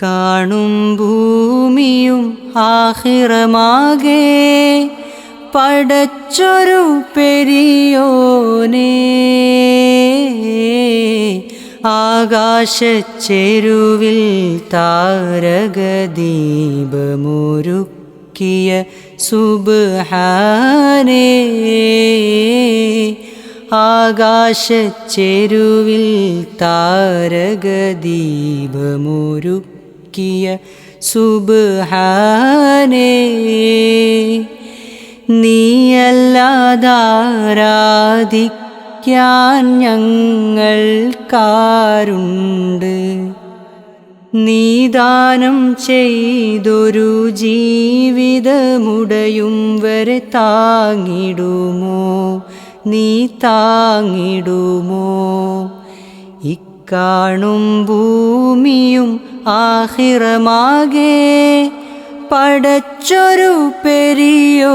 ഇക്കാണും ഭൂമിയും ആഹിറമാകെ. പടച്ചൊരു പെരിയോനേ. ആകാശച്ചെരുവിൽ താരകദീപമൊരുക്കിയ സുബഹാനേ. ആകാശച്ചെരുവിൽ താരകദീപമൊരുക്കിയ സുബ്ഹാനേ നീയല്ലാതാരാധിക്കാൻ ഞങ്ങൾക്കാരുണ്ട് നീദാനം ചെയ്തൊരു ജീവിതമുടയും വരെ താങ്ങിടുമോ? നീ താങ്ങിടുമോ? ഇക്കാണും ഭൂമിയും ആഹിറമാകെ. പടച്ചൊരു പെരിയോനേ.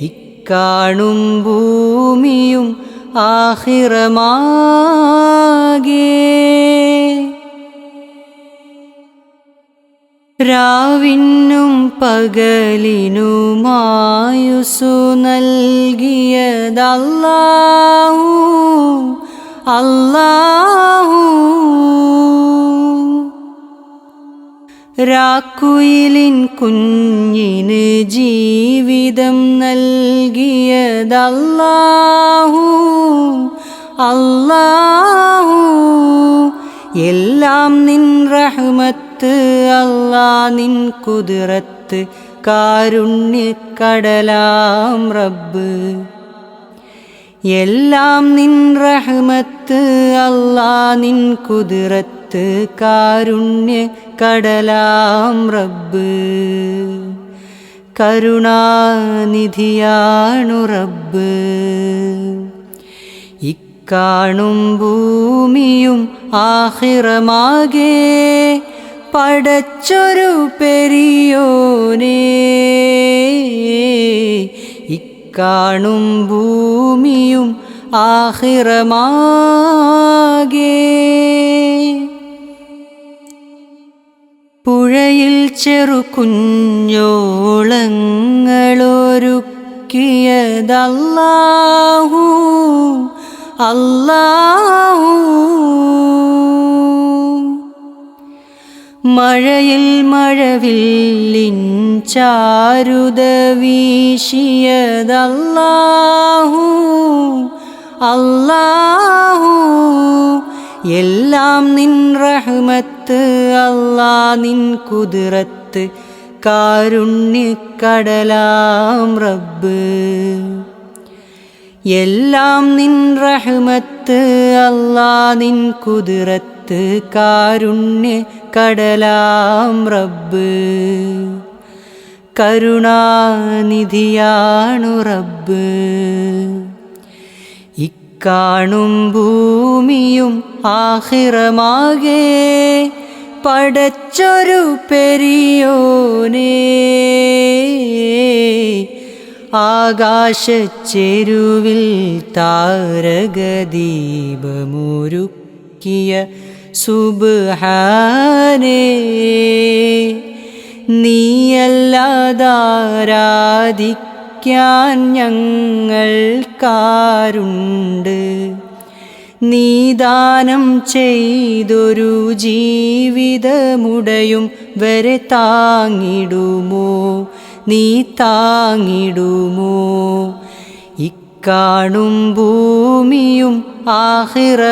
ഇക്കാണും ഭൂമിയും ആഹിറമാകെ. രാവിനും പകലിനുമായുസു നൽകിയതല്ലാഹു അല്ലാഹു. രാക്കുയിലിൻ കുഞ്ഞിന് ജീവിതം നൽകിയതല്ലാഹു അല്ലാഹു. എല്ലാം നിൻ റഹ്മത്ത് അല്ലാ നിൻ കുതിരത്ത് കാരുണ്യക്കടലാം റബ്ബ്. എല്ലാം നിൻ റഹ്മത്ത് അല്ലാ നിൻ കുതിരത്ത് കാരുണ്യ കടലാം റബ്ബ്. കരുണാനിധിയാണു റബ്ബ്. ഇക്കാണും ഭൂമിയും ആഹിറമാകെ പടച്ചൊരു പെരിയോനേ. ഇക്കാണും ഭൂമിയും ആഹിറമാകെ. പുഴയിൽ ചെറു കുഞ്ഞോളങ്ങളൊരുക്കിയതല്ലാഹൂ മഴയിൽ മഴവില്ലിൻ ചാരുത വീശിയതല്ലാഹു. അല്ലാഹു എല്ലാം നിൻ റഹ്മത്ത് അല്ലാ നിൻ കുതിരത്ത്. കാരുണ്യക്കടലാം റബ്ബ്. എല്ലാം നിൻ റഹ്മത്ത് അല്ലാ നിൻ കുതിരത്ത് കാരുണ്യ കടലാം റബ്ബ്. കരുണാനിധിയാണു റബ്ബ്. ഇക്കാണും ഭൂമിയും ആഹിറമാകെ പടച്ചൊരു പെരിയോനേ. ആകാശച്ചെരുവിൽ താരകദീപമൊരുക്കിയ സുബഹാനേ. നീയല്ലാതാരാധിക്കാൻ ഞങ്ങൾക്കാരുണ്ട് നീദാനം ചെയ്തൊരു ജീവിതമുടയും വരെ താങ്ങിടുമോ? നീ താങ്ങിടുമോ? ഇക്കാണും ഭൂമിയും ആഹിറമാകെ.